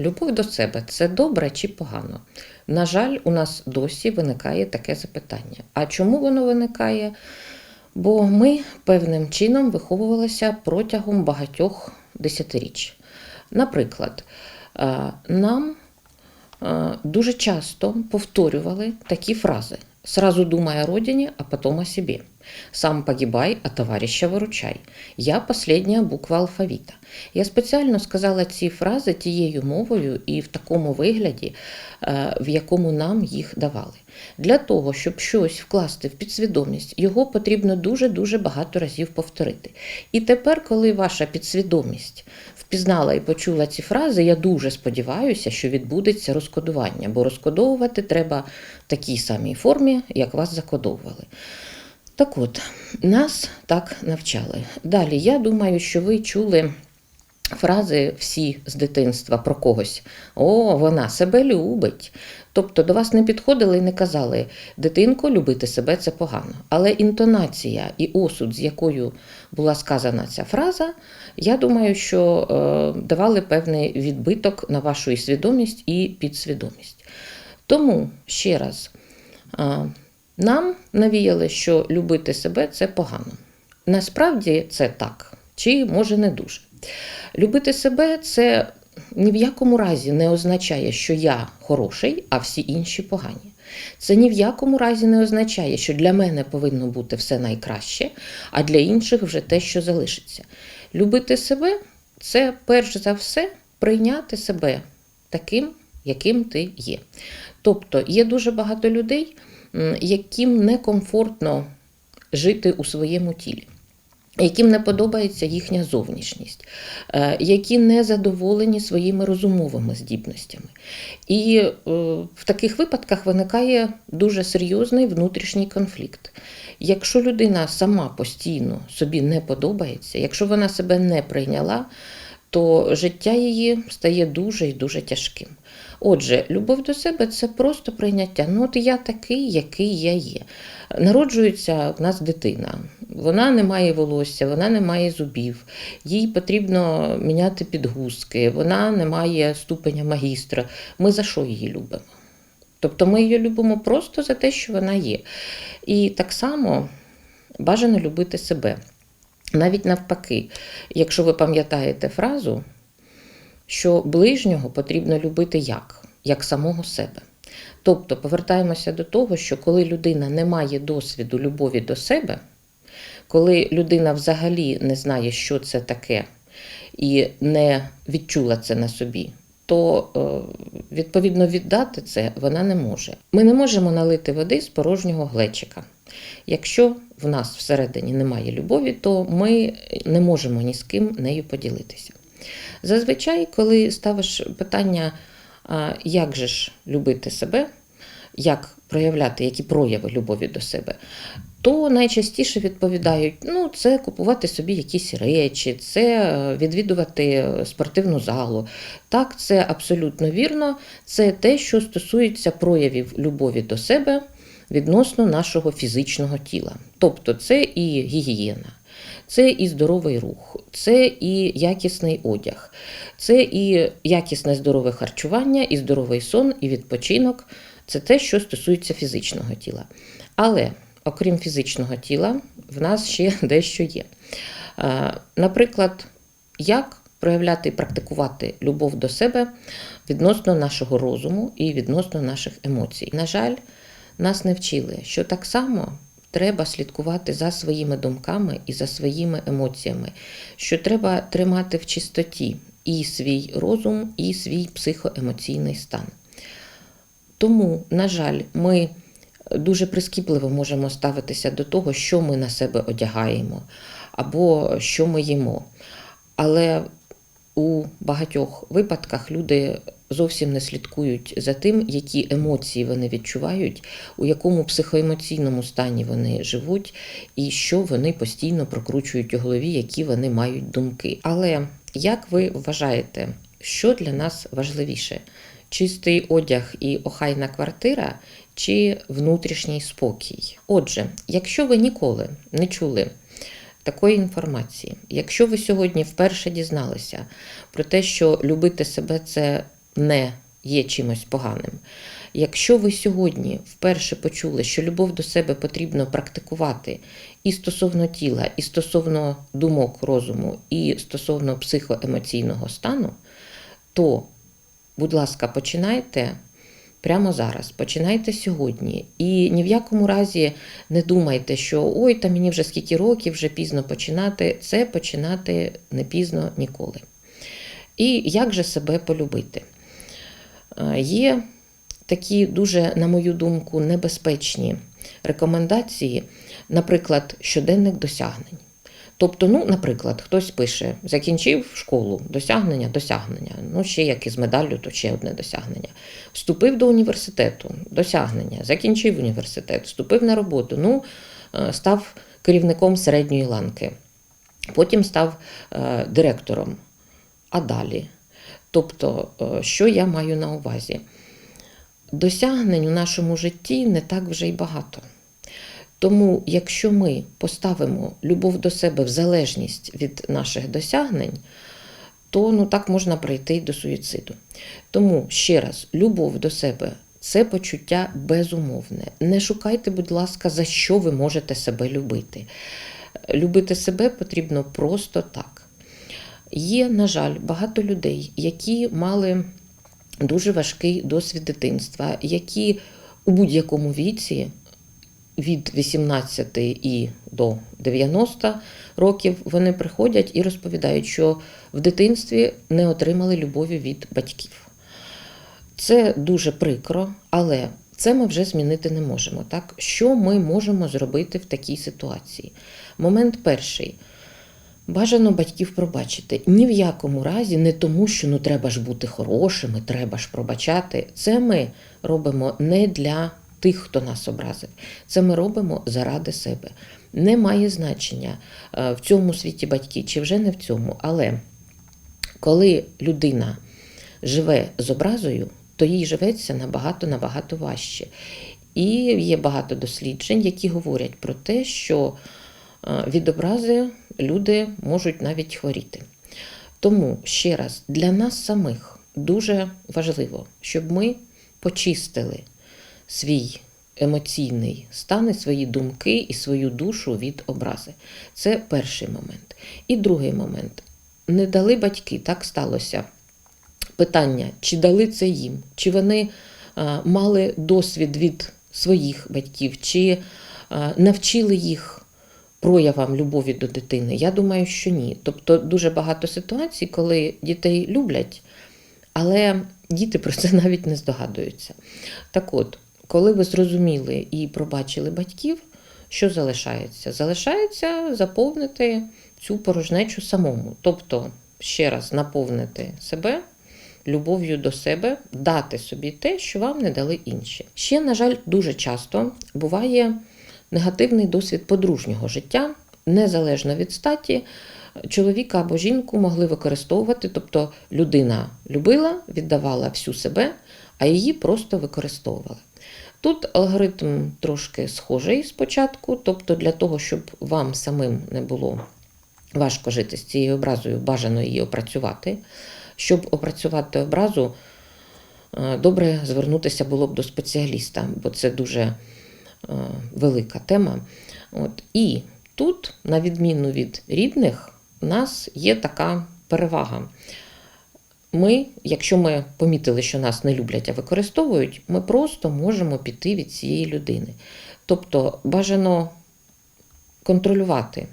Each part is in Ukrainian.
Любов до себе це добре чи погано? На жаль, у нас досі виникає таке запитання. А чому воно виникає? Бо ми певним чином виховувалися протягом багатьох десятиріч. Наприклад, нам дуже часто повторювали такі фрази: сразу думай о родине, а потом о себе. Сам погибай, а товарища виручай. Я последня буква алфавіта. Я спеціально сказала ці фрази тією мовою і в такому вигляді, е, в якому нам їх давали. Для того, щоб щось вкласти в підсвідомість, його потрібно дуже-дуже багато разів повторити. І тепер, коли ваша підсвідомість впізнала і почула ці фрази, я дуже сподіваюся, що відбудеться розкодування, бо розкодовувати треба в такій самій формі, як вас закодовували. Так от, нас так навчали. Далі, я думаю, що ви чули фрази всі з дитинства про когось. О, вона себе любить. Тобто до вас не підходили і не казали, дитинко, любити себе це погано. Але інтонація і осуд, з якою була сказана ця фраза, я думаю, що е, давали певний відбиток на вашу і свідомість і підсвідомість. Тому ще раз. е, нам навіяли, що любити себе це погано. Насправді це так, чи може не дуже. Любити себе це ні в якому разі не означає, що я хороший, а всі інші погані. Це ні в якому разі не означає, що для мене повинно бути все найкраще, а для інших вже те, що залишиться. Любити себе це перш за все прийняти себе таким, яким ти є. Тобто є дуже багато людей, яким некомфортно жити у своєму тілі. Яким не подобається їхня зовнішність, е, які не задоволені своїми розумовими здібностями. І е, в таких випадках виникає дуже серйозний внутрішній конфлікт. Якщо людина сама постійно собі не подобається, якщо вона себе не прийняла, то життя її стає дуже і дуже тяжким. Отже, любов до себе це просто прийняття. Ну, от я такий, який я є. Народжується в нас дитина. Вона не має волосся, вона не має зубів, їй потрібно міняти підгузки, вона не має ступеня магістра. Ми за що її любимо? Тобто ми її любимо просто за те, що вона є. І так само бажано любити себе. Навіть навпаки, якщо ви пам'ятаєте фразу, що ближнього потрібно любити як? Як самого себе. Тобто повертаємося до того, що коли людина не має досвіду любові до себе, коли людина взагалі не знає, що це таке, і не відчула це на собі, то е, відповідно віддати це вона не може. Ми не можемо налити води з порожнього глечика. Якщо в нас всередині немає любові, то ми не можемо ні з ким нею поділитися. Зазвичай, коли ставиш питання, як же ж любити себе, як проявляти які прояви любові до себе, то найчастіше відповідають: ну, це купувати собі якісь речі, це е, відвідувати спортивну залу. Так, це абсолютно вірно. Це те, що стосується проявів любові до себе відносно нашого фізичного тіла. Тобто це і гігієна. Це і здоровий рух, це і якісний одяг, це і якісне здорове харчування, і здоровий сон, і відпочинок. Це те, що стосується фізичного тіла. Але окрім фізичного тіла, в нас ще дещо є. Наприклад, як проявляти і практикувати любов до себе відносно нашого розуму і відносно наших емоцій. На жаль, нас не вчили, що так само треба слідкувати за своїми думками і за своїми емоціями, що треба тримати в чистоті і свій розум, і свій психоемоційний стан. Тому, на жаль, ми дуже прискіпливо можемо ставитися до того, що ми на себе одягаємо або що ми їмо. Але у багатьох випадках люди зовсім не слідкують за тим, які емоції вони відчувають, у якому психоемоційному стані вони живуть, і що вони постійно прокручують у голові, які вони мають думки. Але як ви вважаєте, що для нас важливіше? Чистий одяг і охайна квартира чи внутрішній спокій? Отже, якщо ви ніколи не чули такої інформації, якщо ви сьогодні вперше дізналися про те, що любити себе це не є чимось поганим. Якщо ви сьогодні вперше почули, що любов до себе потрібно практикувати і стосовно тіла, і стосовно думок розуму, і стосовно психоемоційного стану, то, будь ласка, починайте прямо зараз, починайте сьогодні. І ні в якому разі не думайте, що ой, та мені вже скільки років, вже пізно починати. Це починати не пізно ніколи. І як же себе полюбити? Е, Є такі дуже, на мою думку, небезпечні рекомендації, наприклад, щоденник досягнень. Тобто, ну, наприклад, хтось пише, закінчив школу, досягнення, досягнення. Ну, ще як із медаллю, то ще одне досягнення. Вступив до університету, досягнення, закінчив університет, вступив на роботу, ну, е, став керівником середньої ланки, потім став е, директором. А далі. Тобто, е, що я маю на увазі? Досягнень у нашому житті не так вже й багато. Тому, якщо ми поставимо любов до себе в залежність від наших досягнень, то ну, так можна прийти й до суїциду. Тому ще раз, любов до себе це почуття безумовне. Не шукайте, будь ласка, за що ви можете себе любити. Любити себе потрібно просто так. Є, на жаль, багато людей, які мали дуже важкий досвід дитинства, які у будь-якому віці від 18 і до 90 років вони приходять і розповідають, що в дитинстві не отримали любові від батьків. Це дуже прикро, але це ми вже змінити не можемо. Так? Що ми можемо зробити в такій ситуації? Момент перший. Бажано батьків пробачити. Ні в якому разі не тому, що ну треба ж бути хорошими, треба ж пробачати. Це ми робимо не для тих, хто нас образив. Це ми робимо заради себе. Не має значення е, в цьому світі батьки чи вже не в цьому. Але коли людина живе з образою, то їй живеться набагато набагато важче. І є багато досліджень, які говорять про те, що від образи люди можуть навіть хворіти. Тому ще раз, для нас самих дуже важливо, щоб ми почистили свій емоційний стан, і свої думки і свою душу від образи. Це перший момент. І другий момент. Не дали батьки, так сталося. Питання, чи дали це їм, чи вони а, мали досвід від своїх батьків, чи а, навчили їх проявам любові до дитини? Я думаю, що ні. Тобто дуже багато ситуацій, коли дітей люблять, але діти про це навіть не здогадуються. Так от, коли ви зрозуміли і пробачили батьків, що залишається? Залишається заповнити цю порожнечу самому. Тобто, ще раз наповнити себе любов'ю до себе, дати собі те, що вам не дали інші. Ще, на жаль, дуже часто буває негативний досвід подружнього життя, незалежно від статі. Чоловіка або жінку могли використовувати, тобто людина любила, віддавала всю себе, а її просто використовували. Тут алгоритм трошки схожий спочатку, тобто для того, щоб вам самим не було важко жити з цією образою, бажано її опрацювати. Щоб опрацювати образу, е, добре звернутися було б до спеціаліста, бо це дуже велика тема. От. І тут, на відміну від рідних, у нас є така перевага. Ми, якщо ми помітили, що нас не люблять, а використовують, ми просто можемо піти від цієї людини. Тобто бажано контролювати,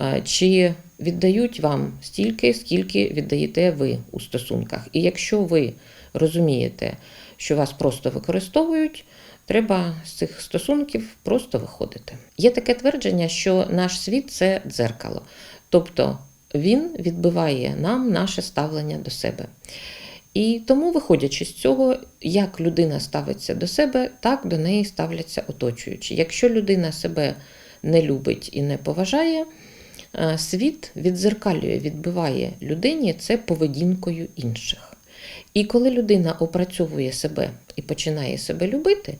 е, чи віддають вам стільки, скільки віддаєте ви у стосунках. І якщо ви розумієте, що вас просто використовують, треба з цих стосунків просто виходити. Є таке твердження, що наш світ це дзеркало. Тобто він відбиває нам наше ставлення до себе. І тому, виходячи з цього, як людина ставиться до себе, так до неї ставляться оточуючі. Якщо людина себе не любить і не поважає, е, світ відзеркалює, відбиває людині це поведінкою інших. І коли людина опрацьовує себе і починає себе любити,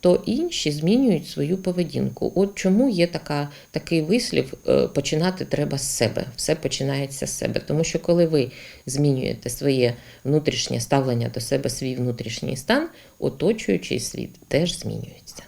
то інші змінюють свою поведінку. От чому є така, такий вислів: е, починати треба з себе. Все починається з себе. Тому що коли ви змінюєте своє внутрішнє ставлення до себе, свій внутрішній стан, оточуючий світ теж змінюється.